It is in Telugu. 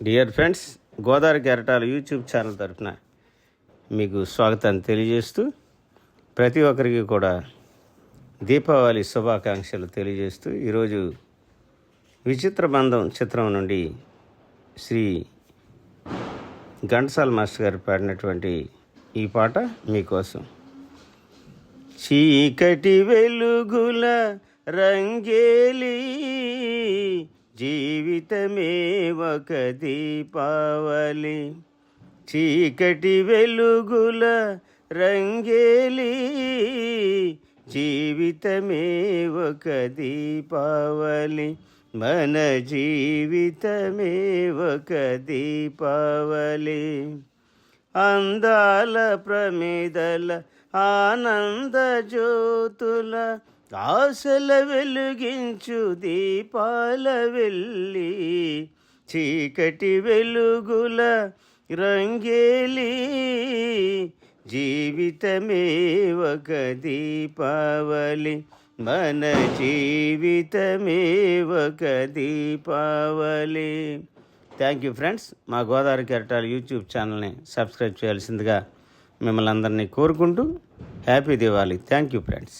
డియర్ ఫ్రెండ్స్ గోదావరి కెరటాలు యూట్యూబ్ ఛానల్ తరఫున మీకు స్వాగతాన్ని తెలియజేస్తూ ప్రతి ఒక్కరికి కూడా దీపావళి శుభాకాంక్షలు తెలియజేస్తూ ఈరోజు విచిత్ర బంధం చిత్రం నుండి శ్రీ ఘంటసాల మాస్టర్ గారు పాడినటువంటి ఈ పాట మీకోసం. చీకటి వెలుగుల రంగేలి జీ జీవితమే ఒక దీపావళి చీకటి వెలుగుల రంగేలి జీవితమే ఒక దీపావళి మన జీవితమే ఒక దీపావళి అందాల ప్రమిదల ఆనంద జ్యోతుల ఆశల వెలుగించు దీపాల వెళ్ళి చీకటి వెలుగుల రంగేలి జీవితమే ఒక దీపావళి మన జీవితమే ఒక దీపావళి. థ్యాంక్ యూ ఫ్రెండ్స్ మా గోదావరి కెరటాలు యూట్యూబ్ ఛానల్ని సబ్స్క్రైబ్ చేయాల్సిందిగా మిమ్మల్ని అందరినీ కోరుకుంటూ happy Diwali thank you friends